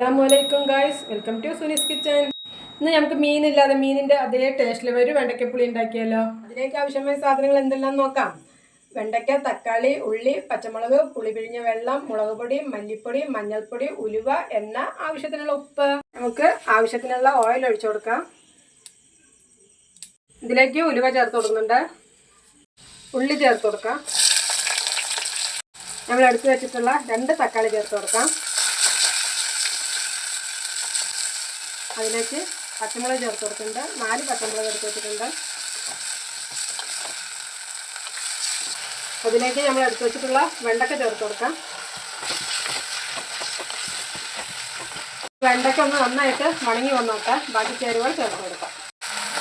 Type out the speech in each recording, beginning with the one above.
അസ്സലാമു അലൈക്കും guys. Welcome to Suni's kitchen. ഇന്ന് നമുക്ക് മീനില്ലാതെ മീനിന്റെ അതേ ടേസ്റ്റിൽ ഒരു വെണ്ടയ്ക്കപ്പുളി ഉണ്ടാക്കിയല്ലോ അതിലേക്ക് ആവശ്യമായ സാധനങ്ങൾ എന്തെല്ലാം നോക്കാം? വെണ്ടയ്ക്ക തക്കാളി ഉള്ളി പച്ചമുളക് പുളി പിഴിഞ്ഞ വെള്ളം മുളക് പൊടി മല്ലിപ്പൊടി മഞ്ഞൾപ്പൊടി ഉലുവ എണ്ണ ആവശ്യത്തിനുള്ള ഉപ്പ്. നമുക്ക് ആവശ്യത്തിനുള്ള ഓയിൽ ഒഴിച്ചു കൊടുക്കാം. ഇതിലേക്ക് ഉലുവ ചേർത്ത് കൊടുക്കുന്നുണ്ട്. ഉള്ളി ചേർത്ത് കൊടുക്കാം. നമ്മൾ എടുത്തു വെച്ചിട്ടുള്ള രണ്ട് തക്കാളി ചേർത്ത് കൊടുക്കാം. അതിലേക്ക് പച്ചമുളക് ചേർത്ത് കൊടുത്തിട്ടുണ്ട്. നാല് പച്ചമുളക് എടുത്ത് വെച്ചിട്ടുണ്ട്. അതിലേക്ക് നമ്മൾ എടുത്തു വെച്ചിട്ടുള്ള വെണ്ടക്ക ചേർത്ത് കൊടുക്കാം. വെണ്ടയ്ക്ക ഒന്ന് നന്നായിട്ട് വണങ്ങി വന്നോട്ടെ. ബാക്കി ചേരുവകൾ ചേർത്ത് കൊടുക്കാം.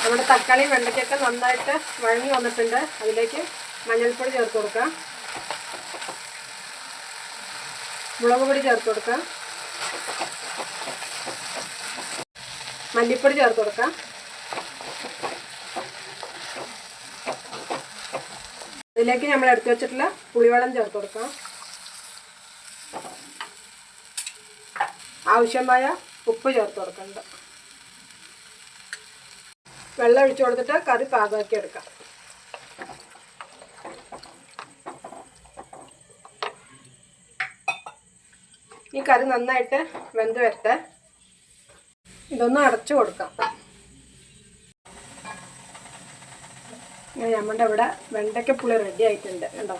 നമ്മുടെ തക്കാളി വെണ്ടയ്ക്കൊക്കെ നന്നായിട്ട് വഴങ്ങി വന്നിട്ടുണ്ട്. അതിലേക്ക് മഞ്ഞൾപ്പൊടി ചേർത്ത് കൊടുക്കാം. മുളക് പൊടി ചേർത്ത് കൊടുക്കാം. മല്ലിപ്പൊടി ചേർത്ത് കൊടുക്കാം. ഇതിലേക്ക് നമ്മൾ എടുത്തു വെച്ചിട്ടുള്ള പുളിവെള്ളം ചേർത്ത് കൊടുക്കാം. ആവശ്യമായ ഉപ്പ് ചേർത്ത് കൊടുക്കുന്നുണ്ട് വെള്ളം ഒഴിച്ചു കൊടുത്തിട്ട് കറി പാകമാക്കി എടുക്കാം. ഈ കറി നന്നായിട്ട് വെന്ത് വരട്ടെ. ഇതൊന്ന് അടച്ചു കൊടുക്കാം. നമ്മുടെ ഇവിടെ വെണ്ടയ്ക്കപ്പുളി റെഡി ആയിട്ടുണ്ട് കണ്ടോ?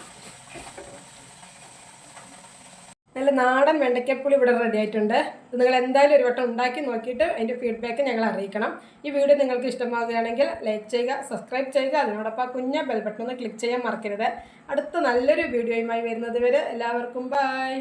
നല്ല നാടൻ വെണ്ടയ്ക്കപ്പുളി ഇവിടെ റെഡി ആയിട്ടുണ്ട്. നിങ്ങൾ എന്തായാലും ഒരു വട്ടം ഉണ്ടാക്കി നോക്കിയിട്ട് അതിന്റെ ഫീഡ്ബാക്ക് ഞങ്ങൾ അറിയിക്കണം. ഈ വീഡിയോ നിങ്ങൾക്ക് ഇഷ്ടമാവുകയാണെങ്കിൽ ലൈക്ക് ചെയ്യുക സബ്സ്ക്രൈബ് ചെയ്യുക. അതിനോടൊപ്പം കുഞ്ഞ ബെൽബട്ടൺ ഒന്ന് ക്ലിക്ക് ചെയ്യാൻ മറക്കരുത്. അടുത്ത നല്ലൊരു വീഡിയോയുമായി വരുന്നത് വരെ എല്ലാവർക്കും ബൈ